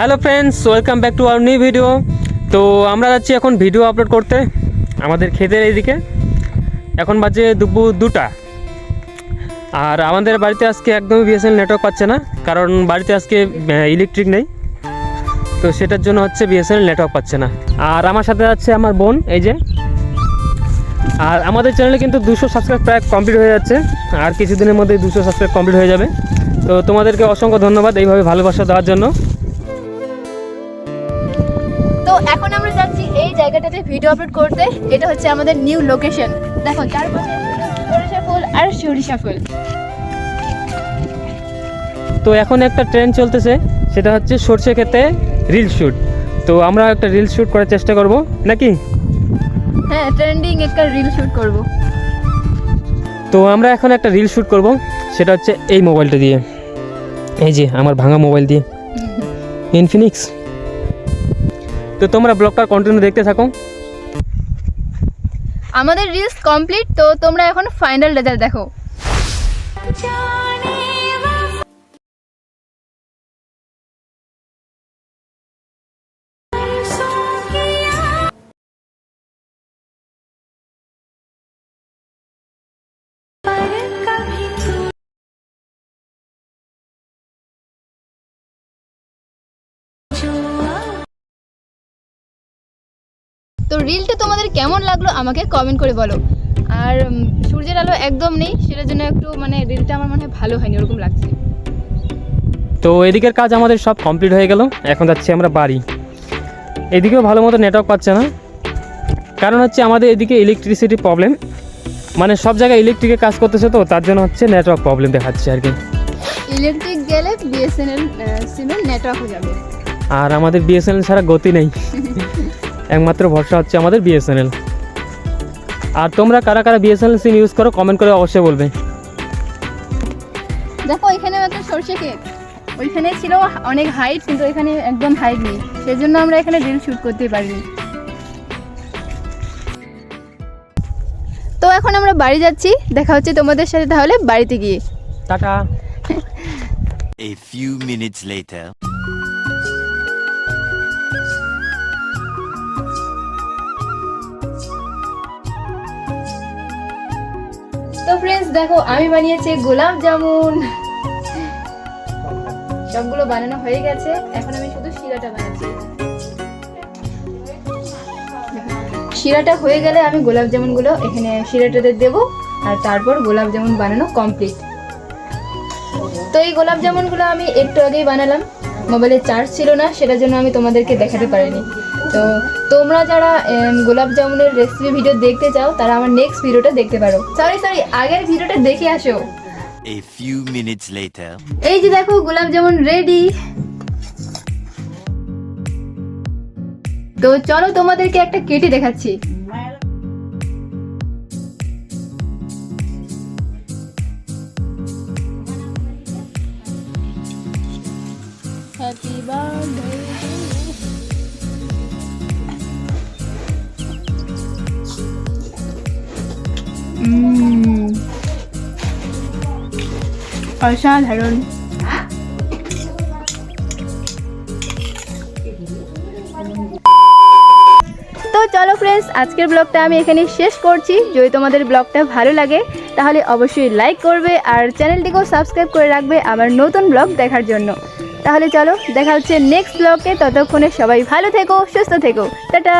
Hello friends, welcome back to our new video. তো আমরা যাচ্ছি এখন ভিডিও আপলোড করতে, আমাদের ক্ষেতের এইদিকে। এখন বাজে দুপুর দুটা। আর আমাদের বাড়িতে আজকে একদমই বিএসএনএল নেটওয়ার্ক পাচ্ছে না, কারণ বাড়িতে আজকে ইলেকট্রিক নেই। তো সেটার জন্য হচ্ছে বিএসএনএল নেটওয়ার্ক পাচ্ছে না। আর আমার সাথে আছে আমার বোন, এই যে। আর আমাদের চ্যানেলে কিন্তু দুশো সাবস্ক্রাইব প্রায় কমপ্লিট হয়ে যাচ্ছে। আর কিছুদিনের মধ্যে দুশো সাবস্ক্রাইব কমপ্লিট হয়ে যাবে। তো তোমাদেরকে অসংখ্য ধন্যবাদ এইভাবে ভালোবাসা দেওয়ার জন্য। এখন আমরা যাচ্ছি এই জায়গাটাতে ভিডিও আপলোড করতে। এটা হচ্ছে আমাদের নিউ লোকেশন দেখো চারপাশে সরিষা ফুল আর সরিষা ফুল। তো এখন একটা ট্রেন্ড চলতেছে সেটা হচ্ছে সর্ষে খেতে রিল শ্যুট তো আমরা একটা রিল শ্যুট করার চেষ্টা করব নাকি? হ্যাঁ ট্রেন্ডিং একটা রিল শুট করব। তো আমরা এখন একটা রিল শ্যুট করব সেটা হচ্ছে এই মোবাইলটা দিয়ে। এই যে আমার ভাঙা মোবাইল দিয়ে। ইনফিনিক্স তো তোমরা ব্লগটা কন্টিনিউ দেখতে থাকো। আমাদের রিলস কমপ্লিট তো তোমরা এখন ফাইনাল রেজাল্ট দেখো। তো রিলটা তোমাদের কেমন লাগল আমাকে কমেন্ট করে বলো। আর সূর্যের আলো একদম নেই সেটার জন্য একটু মানে রিলটা আমার মনে হয় ভালো হয়নি ওরকম লাগছে। তো এদিকের কাজ আমাদের সব কমপ্লিট হয়ে গেল এখন যাচ্ছি আমরা বাড়ি। এদিকেও ভালো মতো নেটওয়ার্ক পাচ্ছে না। কারণ হচ্ছে আমাদের এদিকে ইলেকট্রিসিটি প্রবলেম মানে সব জায়গায় ইলেকট্রিকের কাজ করতেছে তো তার জন্য হচ্ছে নেটওয়ার্ক প্রবলেম দেখাচ্ছে আর কি। ইলেকট্রিক গেলে বিএসএনএল সিমের নেটওয়ার্ক হয়ে যাবে। আর আমাদের বিএসএনএল ছাড়া গতি নেই। একমাত্র ভরসা হচ্ছে আমাদের বিএসএনএল আর তোমরা কারা কারা বিএসএনএল সিম ইউজ করো কমেন্ট করে অবশ্যই বলবে। দেখো এখানে একটা সর্ষে ক্ষেত ওইখানে ছিল অনেক হাইট কিন্তু এখানে একদম হাইট নেই। সেই জন্য আমরা এখানে রিল শুট করতে পারিনি। তো এখন আমরা বাড়ি যাচ্ছি। দেখা হচ্ছে তোমাদের সাথে তাহলে বাড়িতে গিয়ে। Tata. A few minutes later. দেখো, আমি বানিয়েছি গোলাপ জামুন। সবগুলো বানানো হয়ে গেছে। এখন আমি শুধু শিরাটা বানাচ্ছি। শিরাটা হয়ে গেলে আমি গোলাপ জামুনগুলো এখানে শিরাটাতে দেব, আর তারপর গোলাপ জামুন বানানো কমপ্লিট তো এই গোলাপ জামুনগুলো আমি একটু আগেই বানালাম। মোবাইলে চার্জ ছিল না সেটার জন্য আমি তোমাদেরকে দেখাতে পারিনি। তো তোমরা যারা গোলাপ জামুনের রেসিপি ভিডিও দেখতে চাও তারা আমার নেক্সট ভিডিওটা দেখতে পারো। সরি সরি আগের ভিডিওটা দেখে আসো। A few minutes later. এই যে দেখো গোলাপ জামুন রেডি তো চলো তোমাদেরকে একটা কেটে দেখাচ্ছি। হ্যাপি বার্থডে অসাধারণ তো চলো ফ্রেন্ডস আজকের ব্লগটা আমি এখানে শেষ করছি। যদি তোমাদের ব্লগটা ভালো লাগে, তাহলে অবশ্যই লাইক করবে আর চ্যানেলটিকেও সাবস্ক্রাইব করে রাখবে আমার নতুন ব্লগ দেখার জন্য। তাহলে চলো দেখা হচ্ছে নেক্সট ব্লগে ততক্ষণে সবাই ভালো থেকো সুস্থ থেকো। টাটা।